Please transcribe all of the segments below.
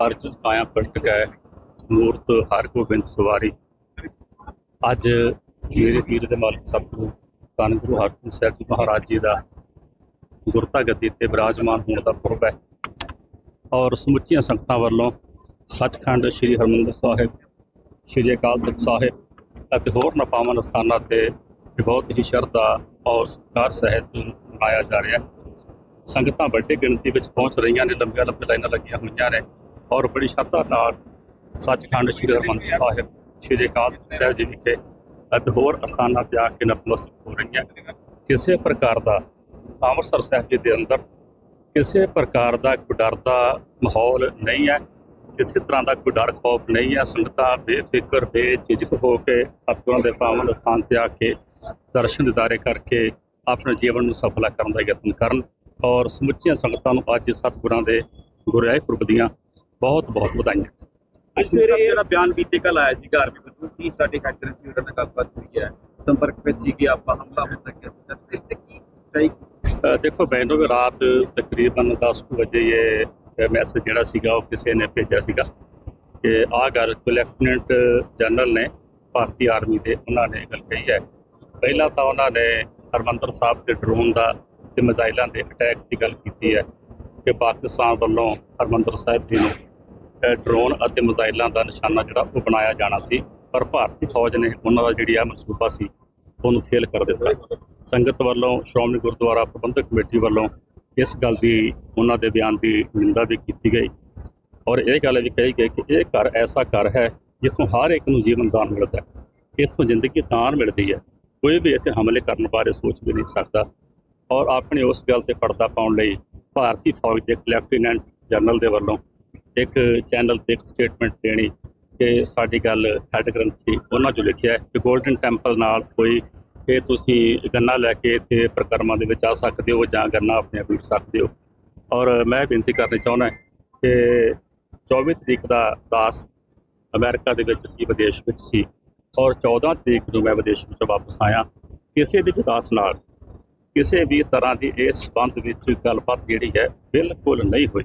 ਅਰਜ ਆਇਆ ਪਲਟ ਗਏ ਮੂਰਤ ਹਰ ਗੋਬਿੰਦ ਸਵਾਰੀ। ਅੱਜ ਮੇਰੇ ਪੀਰ ਦੇ ਮਾਲਕ ਸਤਿਗੁਰੂ ਧੰਨ ਗੁਰੂ ਹਰਗੋਬਿੰਦ ਸਾਹਿਬ ਜੀ ਮਹਾਰਾਜ ਜੀ ਦਾ ਗੁਰਤਾ ਗੱਦੀ ਤੇ ਬਿਰਾਜਮਾਨ ਹੋਣ ਦਾ ਪੁਰਬ ਹੈ। ਔਰ ਸਮੁੱਚੀਆਂ ਸੰਗਤਾਂ ਵੱਲੋਂ ਸੱਚਖੰਡ ਸ੍ਰੀ ਹਰਮੰਦਰ ਸਾਹਿਬ, ਸ੍ਰੀ ਅਕਾਲ ਤਖਤ ਸਾਹਿਬ ਅਤੇ ਹੋਰ ਨਪਾਵਨ ਸਥਾਨਾਂ ਤੇ ਬਹੁਤ ਹੀ ਸ਼ਰਧਾ ਔਰ ਸਤਿਕਾਰ ਸਹਿਤ ਮਨਾਇਆ ਜਾ ਰਿਹਾ ਹੈ। ਸੰਗਤਾਂ ਵੱਡੀ ਗਿਣਤੀ ਵਿੱਚ ਪਹੁੰਚ ਰਹੀਆਂ ਨੇ ਲੰਬੀਆਂ ਲੰਬੀਆਂ ਲਾਈਨਾਂ ਲੱਗੀਆਂ ਹੋਈਆਂ ਨੇ। ਔਰ ਬੜੀ ਸ਼ਰਧਾ ਨਾਲ ਸੱਚਖੰਡ ਸ੍ਰੀ ਹਰਿਮੰਦਰ ਸਾਹਿਬ, ਸ੍ਰੀ ਅਕਾਲ ਸਾਹਿਬ ਜੀ ਵਿਖੇ ਅਤੇ ਹੋਰ ਅਸਥਾਨਾਂ ਤੇ ਆ ਕੇ ਨਤਮਸਤਕ ਹੋ ਰਹੀਆਂ। ਕਿਸੇ ਪ੍ਰਕਾਰ ਦਾ ਅੰਮ੍ਰਿਤਸਰ ਸਾਹਿਬ ਜੀ ਦੇ ਅੰਦਰ ਕਿਸੇ ਪ੍ਰਕਾਰ ਦਾ ਕੋਈ ਡਰ ਦਾ ਮਾਹੌਲ ਨਹੀਂ ਹੈ, ਕਿਸੇ ਤਰ੍ਹਾਂ ਦਾ ਕੋਈ ਡਰ ਖੌਫ ਨਹੀਂ ਹੈ। ਸੰਗਤਾਂ ਬੇਫਿਕਰ, ਬੇਝਿਜਕ ਹੋ ਕੇ ਸਤਿਗੁਰਾਂ ਦੇ ਪਾਵਨ ਸਥਾਨ ਤੇ ਆ ਕੇ ਦਰਸ਼ਨ ਦਿਦਾਰੇ ਕਰਕੇ ਆਪਣੇ ਜੀਵਨ ਨੂੰ ਸਫਲਾ ਕਰਨ ਦਾ ਯਤਨ ਕਰਨ ਔਰ ਸਮੁੱਚੀਆਂ ਸੰਗਤਾਂ ਨੂੰ ਅੱਜ ਸਤਿਗੁਰਾਂ ਦੇ ਗੁਰਿਆਏ ਪੁਰਬ ਦੀਆਂ ਬਹੁਤ ਬਹੁਤ ਵਧਾਈਆਂ। ਅੱਜ ਸਵੇਰੇ ਜਿਹੜਾ ਬਿਆਨ ਬੀਤੇ ਕੱਲ ਆਇਆ ਸੀ ਘਰ ਵਿੱਚ ਕੀ ਸਾਡੇ ਖੱਟਰ ਸੀ ਉਹਨਾਂ ਨਾਲ ਗੱਲਬਾਤ ਹੋਈ ਹੈ? ਸੰਪਰਕ ਵਿੱਚ ਸੀ ਕਿ ਆਪਾਂ ਹਮਲਾ ਹੋ ਸਕਿਆ ਸੀ ਇਸ ਤੇ ਕੀ ਅ, ਦੇਖੋ ਮੈਨੂੰ ਵੀ ਰਾਤ ਤਕਰੀਬਨ 10 ਕੁ ਵਜੇ ਇਹ ਮੈਸੇਜ ਜਿਹੜਾ ਸੀਗਾ ਉਹ ਕਿਸੇ ਨੇ ਭੇਜਿਆ ਸੀਗਾ ਕਿ ਆਹ ਗੱਲ ਲੈਫਟੀਨੈਂਟ ਜਨਰਲ ਨੇ ਭਾਰਤੀ ਆਰਮੀ ਦੇ ਉਹਨਾਂ ਨੇ ਗੱਲ ਕਹੀ ਹੈ। ਪਹਿਲਾਂ ਤਾਂ ਉਹਨਾਂ ਨੇ ਹਰਮੰਦਰ ਸਾਹਿਬ ਦੇ ਡਰੋਨ ਦਾ ਤੇ ਮਿਜ਼ਾਈਲਾਂ ਦੇ ਅਟੈਕ ਦੀ ਗੱਲ ਕੀਤੀ ਹੈ ਕਿ ਪਾਕਿਸਤਾਨ ਵੱਲੋਂ ਹਰਮੰਦਰ ਸਾਹਿਬ ਜੀ ਨੂੰ ਡਰੋਨ ਅਤੇ ਮਿਜ਼ਾਈਲਾਂ ਦਾ ਨਿਸ਼ਾਨਾ ਜਿਹੜਾ ਉਹ ਬਣਾਇਆ ਜਾਣਾ ਸੀ, ਪਰ ਭਾਰਤੀ ਫੌਜ ਨੇ ਉਹਨਾਂ ਦਾ ਜਿਹੜੀ ਆ ਮਨਸੂਬਾ ਸੀ, ਉਹਨੂੰ ਫੇਲ ਕਰ ਦਿੱਤਾ। ਸੰਗਤ ਵੱਲੋਂ, ਸ਼੍ਰੋਮਣੀ ਗੁਰਦੁਆਰਾ ਪ੍ਰਬੰਧਕ ਕਮੇਟੀ ਵੱਲੋਂ ਇਸ ਗੱਲ ਦੀ ਉਹਨਾਂ ਦੇ ਬਿਆਨ ਦੀ ਨਿੰਦਾ ਵੀ ਕੀਤੀ ਗਈ। ਔਰ ਇਹ ਗੱਲ ਵੀ ਕਹੀ ਗਈ ਕਿ ਇਹ ਘਰ ਐਸਾ ਘਰ ਹੈ, ਜਿੱਥੋਂ ਹਰ ਇੱਕ ਨੂੰ ਜੀਵਨ ਦਾਨ ਮਿਲਦਾ ਹੈ। ਇੱਥੋਂ ਜ਼ਿੰਦਗੀ ਦਾਨ ਮਿਲਦੀ ਹੈ। ਕੋਈ ਵੀ ਇੱਥੇ ਹਮਲੇ ਕਰਨ ਬਾਰੇ ਸੋਚ ਵੀ ਨਹੀਂ ਸਕਦਾ। ਔਰ ਆਪਣੀ ਉਸ ਗੱਲ ਤੇ ਪਰਦਾ ਪਾਉਣ ਲਈ ਭਾਰਤੀ ਫੌਜ ਦੇ ਲੈਫਟੀਨੈਂਟ ਜਨਰਲ ਦੇ ਵੱਲੋਂ ਇੱਕ ਚੈਨਲ ਤੇ ਇੱਕ ਸਟੇਟਮੈਂਟ ਦੇਣੀ ਕਿ ਸਾਡੀ ਗੱਲ ਹੈਡ ਗ੍ਰੰਥੀ ਉਹਨਾਂ 'ਚੋਂ ਲਿਖਿਆ ਹੈ ਕਿ 골ਡਨ ਟੈਂਪਲ ਨਾਲ ਕੋਈ ਕਿ ਤੁਸੀਂ ਗੰਨਾ ਲੈ ਕੇ ਇੱਥੇ ਪ੍ਰਕਰਮਾਂ ਦੇ ਵਿੱਚ ਆ ਸਕਦੇ ਹੋ ਜਾਂ ਗੰਨਾ ਆਪਣੇ ਆਪ ਬੀਜ ਸਕਦੇ ਹੋ। ਔਰ ਮੈਂ ਬੇਨਤੀ ਕਰਨੀ ਚਾਹੁੰਦਾ ਕਿ 24 ਤਰੀਕ ਦਾ ਦਾਸ ਅਮਰੀਕਾ ਦੇ ਵਿੱਚ ਸੀ, ਵਿਦੇਸ਼ ਵਿੱਚ ਸੀ ਔਰ 14 ਤਰੀਕ ਨੂੰ ਮੈਂ ਵਿਦੇਸ਼ ਵਿੱਚੋਂ ਵਾਪਸ ਆਇਆ। ਕਿਸੇ ਵੀ ਵਿਕਾਸ ਨਾਲ ਕਿਸੇ ਵੀ ਤਰ੍ਹਾਂ ਦੀ ਇਸ ਸੰਬੰਧ ਵਿੱਚ ਗੱਲਬਾਤ ਜਿਹੜੀ ਹੈ ਬਿਲਕੁਲ ਨਹੀਂ ਹੋਈ।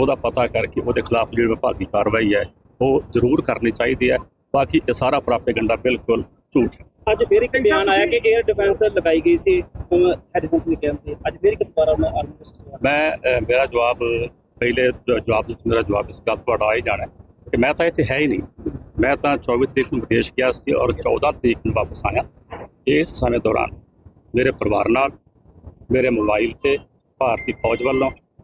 ਉਹਦਾ ਪਤਾ ਕਰਕੇ ਉਹਦੇ ਖਿਲਾਫ ਜਿਹੜੀ ਵਿਭਾਗੀ ਕਾਰਵਾਈ ਹੈ ਉਹ ਜ਼ਰੂਰ ਕਰਨੀ ਚਾਹੀਦੀ ਹੈ। ਬਾਕੀ ਇਹ ਸਾਰਾ ਪ੍ਰਾਪੇਗੰਡਾ ਬਿਲਕੁਲ ਝੂਠ ਹੈ। ਅੱਜ ਫਿਰ ਇੱਕ ਬਿਆਨ ਆਇਆ ਕਿ 에ਅਰ ਡਿਫੈਂਸ ਲਗਾਈ ਗਈ ਸੀ ਹੈਡਫੋਨ ਦੇ ਕੈਂਪ ਤੇ ਅੱਜ ਫਿਰ ਇੱਕ ਦੁਬਾਰਾ ਉਹਨਾਂ ਆਰਮੀ ਮੈਂ ਮੇਰਾ ਜਵਾਬ ਪਹਿਲੇ ਜਵਾਬ ਵਿੱਚ ਮੇਰਾ ਜਵਾਬ ਇਸ ਗੱਲ ਤੁਹਾਡਾ ਆ ਹੀ ਜਾਣਾ ਹੈ ਕਿ ਮੈਂ ਤਾਂ ਇੱਥੇ ਹੈ ਹੀ ਨਹੀਂ। ਮੈਂ ਤਾਂ 24 ਤਰੀਕ ਨੂੰ ਵਿਦੇਸ਼ ਗਿਆ ਸੀ ਔਰ 14 ਤਰੀਕ ਨੂੰ ਵਾਪਸ ਆਇਆ। ਇਸ ਸਮੇਂ ਦੌਰਾਨ ਮੇਰੇ ਪਰਿਵਾਰ ਨਾਲ ਮੇਰੇ ਮੋਬਾਈਲ ਤੇ ਭਾਰਤੀ ਫੌਜ ਵੱਲੋਂ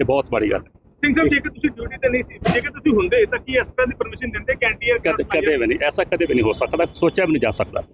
ਇਹ ਬਹੁਤ ਮਾੜੀ ਗੱਲ ਹੈ। ਸਿੰਘ ਸਾਹਿਬ ਜੇਕਰ ਤੁਸੀਂ ਡਿਊਟੀ ਤੇ ਨਹੀਂ ਸੀ ਜੇਕਰ ਤੁਸੀਂ ਹੁੰਦੇ ਤਾਂ ਕੀ ਇਸ ਤਰ੍ਹਾਂ ਦੀ ਪਰਮਿਸ਼ਨ ਦਿੰਦੇ ਕੈਂਟੀਅਰ ਕਦੇ ਕਦੇ ਵੀ ਨਹੀਂ ਐਸਾ ਕਦੇ ਵੀ ਨਹੀਂ ਹੋ ਸਕਦਾ। ਸੋਚਿਆ ਵੀ ਨਹੀਂ ਜਾ ਸਕਦਾ।